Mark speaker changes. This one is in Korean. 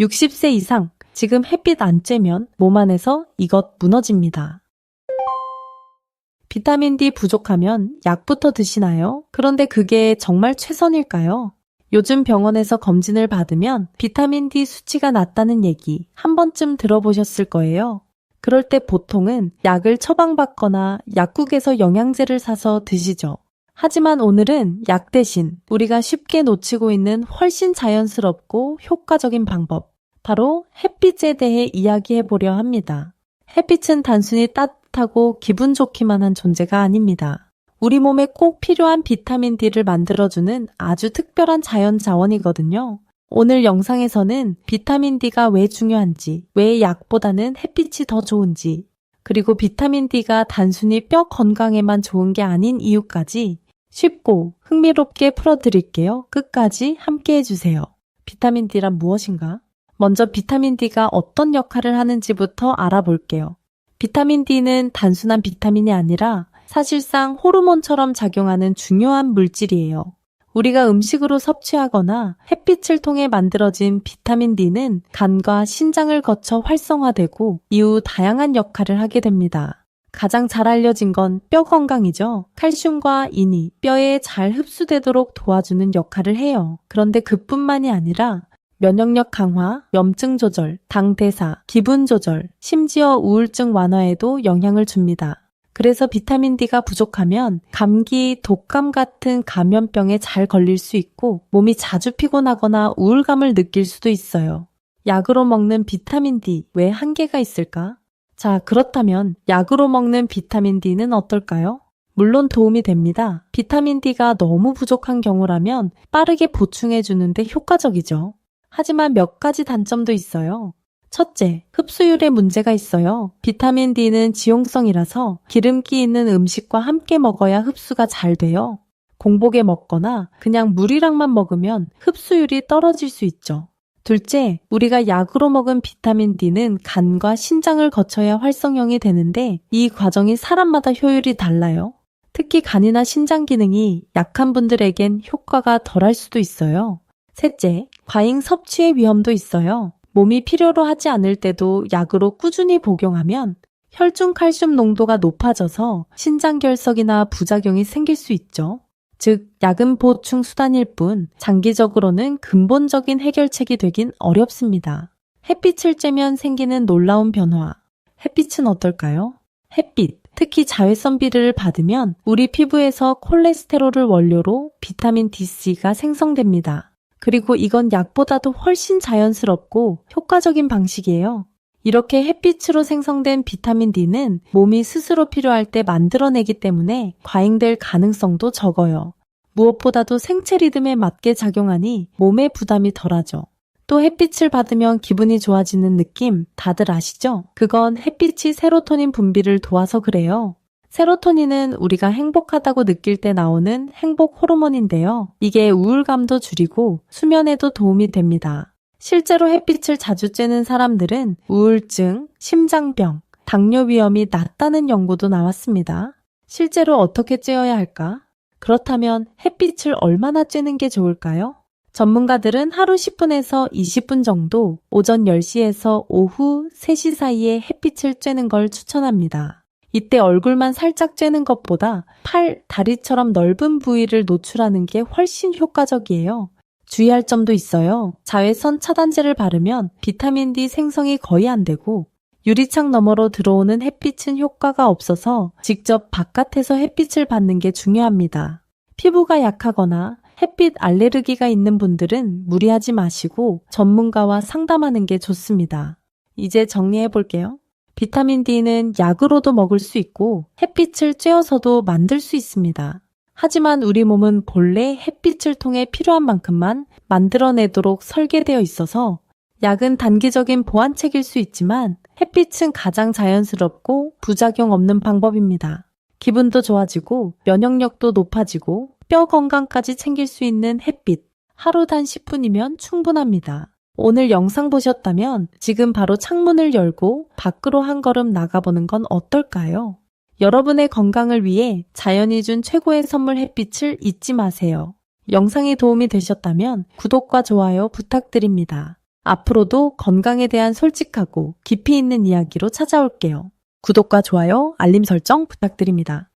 Speaker 1: 60세 이상, 지금 햇빛 안 쬐면 몸 안에서 이것 무너집니다. 비타민 D 부족하면 약부터 드시나요? 그런데 그게 정말 최선일까요? 요즘 병원에서 검진을 받으면 비타민 D 수치가 낮다는 얘기 한 번쯤 들어보셨을 거예요. 그럴 때 보통은 약을 처방받거나 약국에서 영양제를 사서 드시죠. 하지만 오늘은 약 대신 우리가 쉽게 놓치고 있는 훨씬 자연스럽고 효과적인 방법, 바로 햇빛에 대해 이야기해 보려 합니다. 햇빛은 단순히 따뜻하고 기분 좋기만 한 존재가 아닙니다. 우리 몸에 꼭 필요한 비타민 D를 만들어주는 아주 특별한 자연 자원이거든요. 오늘 영상에서는 비타민 D가 왜 중요한지, 왜 약보다는 햇빛이 더 좋은지, 그리고 비타민 D가 단순히 뼈 건강에만 좋은 게 아닌 이유까지 쉽고 흥미롭게 풀어드릴게요. 끝까지 함께 해주세요. 비타민 D란 무엇인가? 먼저 비타민 D가 어떤 역할을 하는지부터 알아볼게요. 비타민 D는 단순한 비타민이 아니라 사실상 호르몬처럼 작용하는 중요한 물질이에요. 우리가 음식으로 섭취하거나 햇빛을 통해 만들어진 비타민 D는 간과 신장을 거쳐 활성화되고 이후 다양한 역할을 하게 됩니다. 가장 잘 알려진 건 뼈 건강이죠. 칼슘과 인이 뼈에 잘 흡수되도록 도와주는 역할을 해요. 그런데 그뿐만이 아니라 면역력 강화, 염증 조절, 당 대사, 기분 조절, 심지어 우울증 완화에도 영향을 줍니다. 그래서 비타민 D가 부족하면 감기, 독감 같은 감염병에 잘 걸릴 수 있고 몸이 자주 피곤하거나 우울감을 느낄 수도 있어요. 약으로 먹는 비타민 D 왜 한계가 있을까? 자, 그렇다면 약으로 먹는 비타민 D는 어떨까요? 물론 도움이 됩니다. 비타민 D가 너무 부족한 경우라면 빠르게 보충해 주는데 효과적이죠. 하지만 몇 가지 단점도 있어요. 첫째, 흡수율에 문제가 있어요. 비타민 D는 지용성이라서 기름기 있는 음식과 함께 먹어야 흡수가 잘 돼요. 공복에 먹거나 그냥 물이랑만 먹으면 흡수율이 떨어질 수 있죠. 둘째, 우리가 약으로 먹은 비타민 D는 간과 신장을 거쳐야 활성형이 되는데 이 과정이 사람마다 효율이 달라요. 특히 간이나 신장 기능이 약한 분들에겐 효과가 덜할 수도 있어요. 셋째, 과잉 섭취의 위험도 있어요. 몸이 필요로 하지 않을 때도 약으로 꾸준히 복용하면 혈중 칼슘 농도가 높아져서 신장결석이나 부작용이 생길 수 있죠. 즉, 약은 보충 수단일 뿐 장기적으로는 근본적인 해결책이 되긴 어렵습니다. 햇빛을 쬐면 생기는 놀라운 변화. 햇빛은 어떨까요? 햇빛, 특히 자외선 비를 받으면 우리 피부에서 콜레스테롤을 원료로 비타민 DC가 생성됩니다. 그리고 이건 약보다도 훨씬 자연스럽고 효과적인 방식이에요. 이렇게 햇빛으로 생성된 비타민 D는 몸이 스스로 필요할 때 만들어내기 때문에 과잉될 가능성도 적어요. 무엇보다도 생체 리듬에 맞게 작용하니 몸의 부담이 덜하죠. 또 햇빛을 받으면 기분이 좋아지는 느낌 다들 아시죠? 그건 햇빛이 세로토닌 분비를 도와서 그래요. 세로토닌은 우리가 행복하다고 느낄 때 나오는 행복 호르몬인데요. 이게 우울감도 줄이고 수면에도 도움이 됩니다. 실제로 햇빛을 자주 쬐는 사람들은 우울증, 심장병, 당뇨 위험이 낮다는 연구도 나왔습니다. 실제로 어떻게 쬐어야 할까? 그렇다면 햇빛을 얼마나 쬐는 게 좋을까요? 전문가들은 하루 10분에서 20분 정도 오전 10시에서 오후 3시 사이에 햇빛을 쬐는 걸 추천합니다. 이때 얼굴만 살짝 쬐는 것보다 팔, 다리처럼 넓은 부위를 노출하는 게 훨씬 효과적이에요. 주의할 점도 있어요. 자외선 차단제를 바르면 비타민 D 생성이 거의 안 되고 유리창 너머로 들어오는 햇빛은 효과가 없어서 직접 바깥에서 햇빛을 받는 게 중요합니다. 피부가 약하거나 햇빛 알레르기가 있는 분들은 무리하지 마시고 전문가와 상담하는 게 좋습니다. 이제 정리해 볼게요. 비타민 D는 약으로도 먹을 수 있고 햇빛을 쬐어서도 만들 수 있습니다. 하지만 우리 몸은 본래 햇빛을 통해 필요한 만큼만 만들어내도록 설계되어 있어서 약은 단기적인 보완책일 수 있지만 햇빛은 가장 자연스럽고 부작용 없는 방법입니다. 기분도 좋아지고 면역력도 높아지고 뼈 건강까지 챙길 수 있는 햇빛. 하루 단 10분이면 충분합니다. 오늘 영상 보셨다면 지금 바로 창문을 열고 밖으로 한 걸음 나가보는 건 어떨까요? 여러분의 건강을 위해 자연이 준 최고의 선물 햇빛을 잊지 마세요. 영상이 도움이 되셨다면 구독과 좋아요 부탁드립니다. 앞으로도 건강에 대한 솔직하고 깊이 있는 이야기로 찾아올게요. 구독과 좋아요, 알림 설정 부탁드립니다.